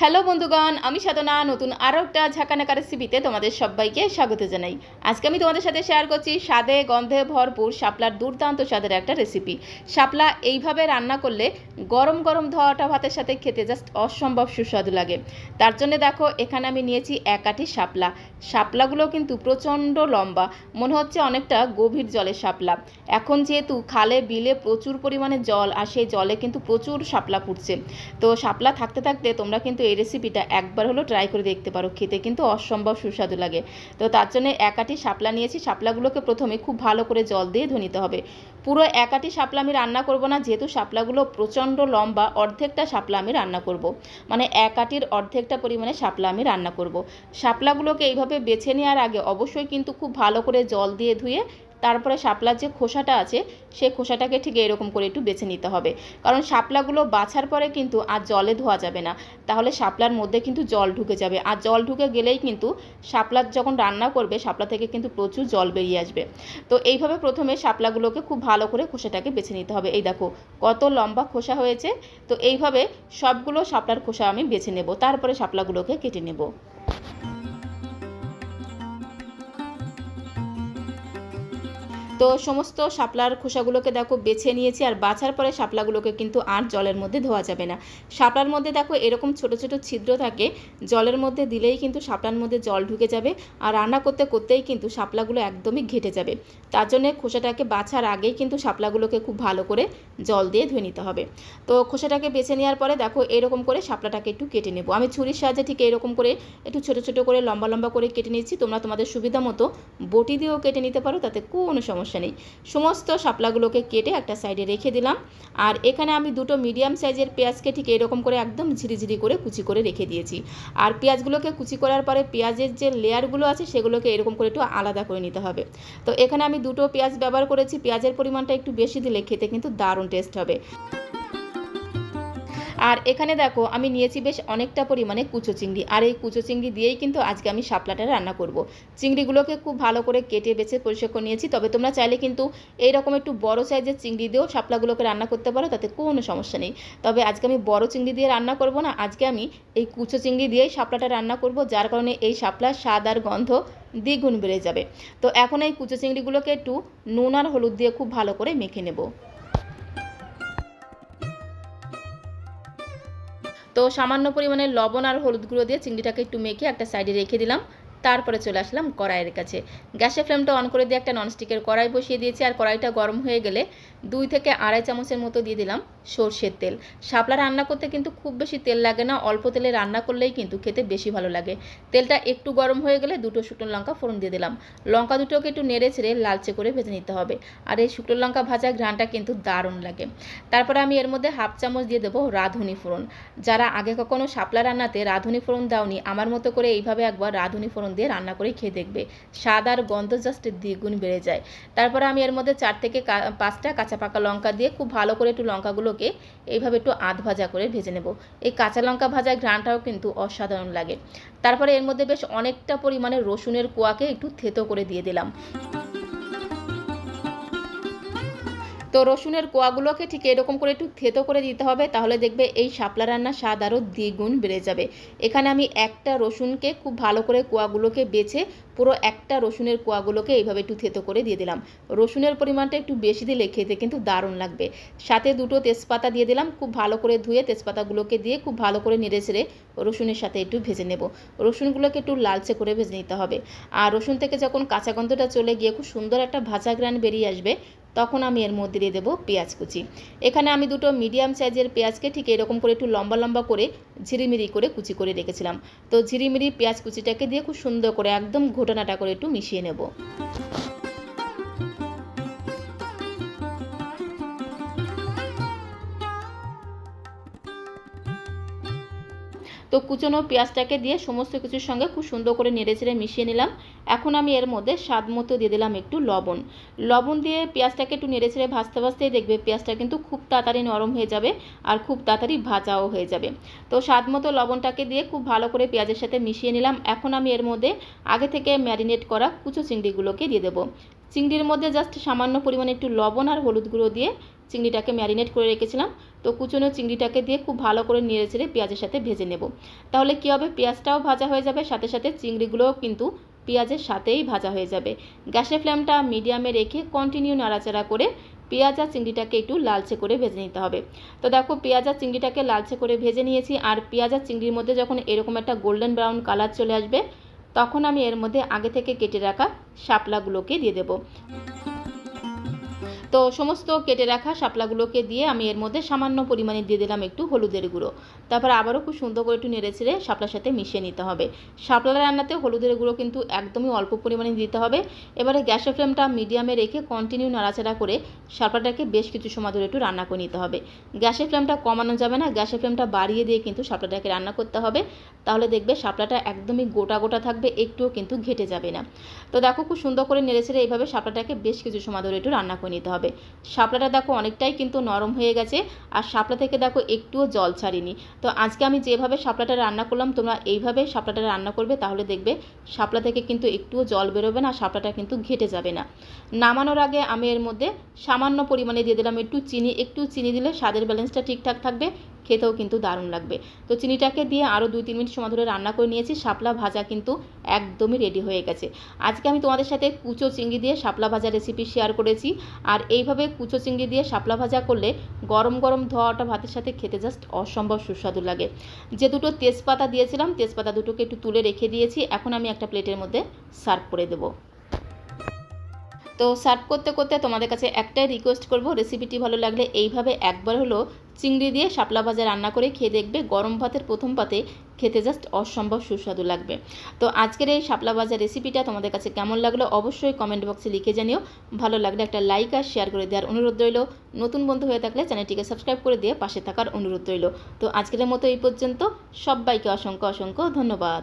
Hello বন্ধুগণ, আমি সাধনা, নতুন আরও একটা ঝাঁকানাকা রেসিপিতে তোমাদের সবাইকে স্বাগত জানাই। আজকে আমি তোমাদের সাথে শেয়ার করছি স্বাদে, গন্ধে ভরপুর শাপলার দুর্দান্ত স্বাদের একটা রেসিপি শাপলা এইভাবে রান্না করলে গরম গরম ধোয়াটা ভাতের সাথে খেতে জাস্ট অসম্ভব সুস্বাদু লাগে। তার জন্য দেখো, এখানে আমি নিয়েছি এক আটি শাপলা। শাপলাগুলো কিন্তু প্রচণ্ড লম্বা, মনে হচ্ছে অনেকটা গভীর জলের শাপলা। এখন যেহেতু খালে, বিলে প্রচুর পরিমাণে জল, আর সেই জলে কিন্তু প্রচুর শাপলা ফুটছে। তো শাপলা থাকতে থাকতে তোমরা কিন্তু এই রেসিপিটা একবার হলো ট্রাই করে দেখতে পারো, খেতে কিন্তু অসম্ভব সুস্বাদু লাগে। তো তার জন্য একাটি শাপলা নিয়েছি, শাপলাগুলোকে প্রথমে খুব ভালো করে জল দিয়ে ধুয়ে নিতে হবে। পুরো একাটি শাপলা আমি রান্না করব না, যেহেতু শাপলাগুলো প্রচণ্ড লম্বা, অর্ধেকটা শাপলা আমি রান্না করব। মানে একাটির অর্ধেকটা পরিমাণে শাপলা আমি রান্না করব। শাপলাগুলোকে এইভাবে বেছে নেওয়ার আগে অবশ্যই কিন্তু খুব ভালো করে জল দিয়ে ধুয়ে তারপরে শাপলার যে খোসাটা আছে সেই খোসাটাকে ঠিক এরকম করে একটু বেছে নিতে হবে। কারণ শাপলাগুলো বাছার পরে কিন্তু আর জলে ধোয়া যাবে না। তাহলে শাপলার মধ্যে কিন্তু জল ঢুকে যাবে। আর জল ঢুকে গেলেই কিন্তু শাপলার যখন রান্না করবে, শাপলা থেকে কিন্তু প্রচুর জল বেরিয়ে আসবে। তো এইভাবে প্রথমে শাপলাগুলোকে খুব ভালো করে খোসাটাকে বেছে নিতে হবে। এই দেখো, কত লম্বা খোসা হয়েছে। তো এইভাবে সবগুলো শাপলার খোসা আমি বেছে নেব। তারপরে শাপলাগুলোকে কেটে নেব। তো সমস্ত শাপলার খোসাগুলোকে দেখো বেছে নিয়েছি আর বাছার পরে শাপলাগুলোকে কিন্তু আর জলের মধ্যে ধোয়া যাবে না। শাপলার মধ্যে দেখো এরকম ছোট ছোট ছিদ্র থাকে, জলের মধ্যে দিলেই কিন্তু শাপলার মধ্যে জল ঢুকে যাবে আর রান্না করতে করতেই কিন্তু শাপলাগুলো একদমই ঘেটে যাবে। তার জন্যে খোসাটাকে বাছার আগেই কিন্তু শাপলাগুলোকে খুব ভালো করে জল দিয়ে ধুয়ে নিতে হবে। তো খোসাটাকে বেছে নেওয়ার পরে দেখো এরকম করে শাপলাটাকে একটু কেটে নেব। আমি ছুরির সাহায্যে ঠিক এরকম করে একটু ছোট ছোট করে লম্বা লম্বা করে কেটে নিচ্ছি তোমরা তোমাদের সুবিধা মতো বটি দিয়েও কেটে নিতে পারো, তাতে কোনো সমস্যা নেই। সমস্ত শাপলাগুলোকে কেটে একটা সাইডে রেখে দিলাম। আর এখানে আমি দুটো মিডিয়াম সাইজের পেঁয়াজকে ঠিক এরকম করে একদম ঝিরিঝিরি করে কুচি করে রেখে দিয়েছি। আর পেঁয়াজগুলোকে কুচি করার পরে পেঁয়াজের যে লেয়ারগুলো আছে সেগুলোকে এরকম করে একটু আলাদা করে নিতে হবে। তো এখানে আমি দুটো পেঁয়াজ ব্যবহার করেছি। পেঁয়াজের পরিমাণটা একটু বেশি দিলে খেতে কিন্তু দারুণ টেস্ট হবে। আর এখানে দেখো, আমি নিয়েছি বেশ অনেকটা পরিমাণে কুচো চিংড়ি। আর এই কুচো চিংড়ি দিয়েই কিন্তু আজকে আমি শাপলাটা রান্না করব। চিংড়িগুলোকে খুব ভালো করে কেটে, বেছে, পরিষ্কার করে নিয়েছি। তবে তোমরা চাইলে কিন্তু এইরকম একটু বড় সাইজের চিংড়ি দিয়েও শাপলাগুলোকে রান্না করতে পারো, তাতে কোনো সমস্যা নেই। তবে আজকে আমি বড় চিংড়ি দিয়ে রান্না করব না, আজকে আমি এই কুচো চিংড়ি দিয়েই শাপলাটা রান্না করব, যার কারণে এই শাপলার স্বাদ আর গন্ধ দ্বিগুণ বেড়ে যাবে। তো এখন এই কুচো চিংড়িগুলোকে একটু নুন আর হলুদ দিয়ে খুব ভালো করে মেখে নেব। তো সামান্য পরিমাণে লবণ আর হলুদ গুঁড়ো দিয়ে চিংড়িটাকে একটু মেখে একটা সাইডে রেখে দিলাম। তারপরে চলে আসলাম কড়াইয়ের কাছে। গ্যাসের ফ্লেমটা অন করে দিয়ে একটা ননস্টিকের কড়াই বসিয়ে দিয়েছি আর কড়াইটা গরম হয়ে গেলে দুই থেকে আড়াই চামচের মতো দিয়ে দিলাম। সর্ষের তেল। শাপলা রান্না করতে কিন্তু খুব বেশি তেল লাগে না, অল্প তেলে রান্না করলেই কিন্তু খেতে বেশি ভালো লাগে। তেলটা একটু গরম হয়ে গেলে দুটো শুকনো লঙ্কা ফোড়ন দিয়ে দিলাম। লঙ্কা দুটোকে একটু নেড়ে ছেড়ে লালচে করে ভেজে নিতে হবে। আর এই শুকনো লঙ্কা ভাজা ঘ্রানটা কিন্তু দারুণ লাগে। তারপরে আমি এর মধ্যে হাফ চামচ দিয়ে দেবো রাঁধুনি ফোড়ন। যারা আগে কখনো শাপলা রান্নাতে রাঁধুনি ফোড়ন দাওনি, আমার মতো করে এইভাবে একবার রাঁধুনি ফোড়ন দিয়ে রান্না করে খেয়ে দেখবে। স্বাদ আর গন্ধ জাস্ট দ্বিগুণ বেড়ে যায়। তারপরে আমি এর মধ্যে চার থেকে পাঁচটা কাঁচা পাকা লঙ্কা দিয়ে খুব ভালো করে একটু লঙ্কাগুলোকে এইভাবে একটু আধ ভাজা করে ভেজে নেব। এই কাঁচা লঙ্কা ভাজার ঘ্রাণটাও কিন্তু অসাধারণ লাগে। তারপরে এর মধ্যে বেশ অনেকটা পরিমাণে রসুনের কোয়াকে একটু থেতো করে দিয়ে দিলাম। তো রসুনের কোয়াগুলোকে ঠিক এরকম করে একটু থেতো করে দিতে হবে, তাহলে দেখবে এই শাপলা রান্নার স্বাদ আরও দ্বিগুণ বেড়ে যাবে। এখানে আমি একটা রসুনকে খুব ভালো করে কোয়াগুলোকে বেছে পুরো একটা রসুনের কোয়াগুলোকে এইভাবে একটু থেতো করে দিয়ে দিলাম। রসুনের পরিমাণটা একটু বেশি দিলে খেতে কিন্তু দারুণ লাগবে। সাথে দুটো তেজপাতা দিয়ে দিলাম, খুব ভালো করে ধুয়ে তেজপাতাগুলোকে দিয়ে খুব ভালো করে নেড়ে ছেড়ে রসুনের সাথে একটু ভেজে নেব। রসুনগুলোকে একটু লালচে করে ভেজে নিতে হবে। আর রসুন থেকে যখন কাঁচা গন্ধটা চলে গিয়ে খুব সুন্দর একটা ভাজা গ্রান বেরিয়ে আসবে তখন আমি এর মধ্যে দিয়ে দেবো পেঁয়াজ কুচি। এখানে আমি দুটো মিডিয়াম সাইজের পেঁয়াজকে ঠিক এরকম করে একটু লম্বা লম্বা করে ঝিরিমিরি করে কুচি করে রেখেছিলাম। তো ঝিরিমিরি পেঁয়াজ কুচিটাকে দিয়ে খুব সুন্দর করে একদম ঘটনাটা করে একটু মিশিয়ে নেব। তো কুচনো পেঁয়াজটাকে দিয়ে সমস্ত কিছুর সঙ্গে খুব সুন্দর করে নেড়ে চেড়ে মিশিয়ে নিলাম। এখন আমি এর মধ্যে স্বাদ মতো দিয়ে দিলাম একটু লবণ। লবণ দিয়ে পেঁয়াজটাকে একটু নেড়ে ছেড়ে ভাজতে ভাজতেই দেখবে পেঁয়াজটা কিন্তু খুব তাড়াতাড়ি নরম হয়ে যাবে আর খুব তাড়াতাড়ি ভাজাও হয়ে যাবে। তো স্বাদ মতো লবণটাকে দিয়ে খুব ভালো করে পেঁয়াজের সাথে মিশিয়ে নিলাম। এখন আমি এর মধ্যে আগে থেকে ম্যারিনেট করা কুচো চিংড়িগুলোকে দিয়ে দেবো। চিংড়ির মধ্যে জাস্ট সামান্য পরিমাণে একটু লবণ আর হলুদ গুঁড়ো দিয়ে চিংড়িটাকে ম্যারিনেট করে রেখেছিলাম। তো কুচনো চিংড়িটাকে দিয়ে খুব ভালো করে নেড়ে চেড়ে পেঁয়াজের সাথে ভেজে নেব। তাহলে কী হবে? পেঁয়াজটাও ভাজা হয়ে যাবে, সাথে সাথে চিংড়িগুলোও কিন্তু পেঁয়াজের সাথেই ভাজা হয়ে যাবে। গ্যাসের ফ্লেমটা মিডিয়ামে রেখে কন্টিনিউ নাড়াচাড়া করে পেঁয়াজ আর চিংড়িটাকে একটু লালচে করে ভেজে নিতে হবে। তো দেখো, পেঁয়াজ আর চিংড়িটাকে লালচে করে ভেজে নিয়েছি আর পেঁয়াজ আর চিংড়ির মধ্যে যখন এরকম একটা গোল্ডেন ব্রাউন কালার চলে আসবে, তখন আমি এর মধ্যে আগে থেকে কেটে রাখা শাপলাগুলোকে দিয়ে দেবো। তো সমস্ত কেটে রাখা শাপলাগুলোকে দিয়ে আমি এর মধ্যে সামান্য পরিমাণে দিয়ে দিলাম একটু হলুদের গুঁড়ো। তারপর আবারও খুব সুন্দর করে একটু নেড়ে ছেড়ে শাপলার সাথে মিশিয়ে নিতে হবে। শাপলা রান্নাতে হলুদের গুঁড়ো কিন্তু একদমই অল্প পরিমাণে দিতে হবে। এবারে গ্যাসের ফ্লেমটা মিডিয়ামে রেখে কন্টিনিউ নাড়াচাড়া করে শাপলাটাকে বেশ কিছু সময় ধরে একটু রান্না করে নিতে হবে। গ্যাসের ফ্লেমটা কমানো যাবে না, গ্যাসের ফ্লেমটা বাড়িয়ে দিয়ে কিন্তু শাপলাটাকে রান্না করতে হবে। তাহলে দেখবে শাপলাটা একদমই গোটা গোটা থাকবে, একটুও কিন্তু ঘেটে যাবে না। তো দেখো খুব সুন্দর করে নেড়ে ছেড়ে এইভাবে শাপলাটাকে বেশ কিছু সময় ধরে একটু রান্না করে নিতে হবে। শাপলাটা দেখো অনেকটাই কিন্তু নরম হয়ে গেছে আর শাপলা থেকে দেখো একটুও জল ছাড়িনি। তো আজকে আমি যেভাবে শাপলাটা রান্না করলাম, তোমরা এইভাবে শাপলাটা রান্না করবে তাহলে দেখবে শাপলা থেকে কিন্তু একটুও জল বেরোবে না, শাপলাটা কিন্তু ঘেটে যাবে না। নামানোর আগে আমি এর মধ্যে সামান্য পরিমাণে দিয়ে দিলাম একটু চিনি একটু চিনি দিলে স্বাদের ব্যালেন্সটা ঠিকঠাক থাকবে। খেতেও কিন্তু দারুণ লাগবে। তো চিনিটাকে দিয়ে আরও দুই তিন মিনিট সময় ধরে রান্না করে নিয়েছি। শাপলা ভাজা কিন্তু একদমই রেডি হয়ে গেছে। আজকে আমি তোমাদের সাথে কুচো চিংড়ি দিয়ে শাপলা ভাজা রেসিপি শেয়ার করেছি। আর এইভাবে কুচো চিংড়ি দিয়ে শাপলা ভাজা করলে গরম গরম ধোয়াটা ভাতের সাথে খেতে জাস্ট অসম্ভব সুস্বাদু লাগে। যে দুটো তেজপাতা দিয়েছিলাম, তেজপাতা দুটোকে একটু তুলে রেখে দিয়েছি। এখন আমি একটা প্লেটের মধ্যে সার্ভ করে দেবো। তো সার্ভ করতে করতে তোমাদের কাছে একটাই রিকোয়েস্ট করব রেসিপিটি ভালো লাগলে এইভাবে একবার হলো চিংড়ি দিয়ে শাপলা ভাজা রান্না করে খেয়ে দেখবে, গরম ভাতের প্রথম পাতে খেতে জাস্ট অসম্ভব সুস্বাদু লাগবে। তো আজকের এই শাপলা ভাজা রেসিপিটা তোমাদের কাছে কেমন লাগল অবশ্যই কমেন্ট বক্সে লিখে জানিও। ভালো লাগলে একটা লাইক আর শেয়ার করে দেওয়ার অনুরোধ রইল। নতুন বন্ধু হয়ে থাকলে চ্যানেলটিকে সাবস্ক্রাইব করে দিয়ে পাশে থাকার অনুরোধ রইল। তো আজকের মতো এই পর্যন্ত, সবাইকে অসংখ্য অসংখ্য ধন্যবাদ।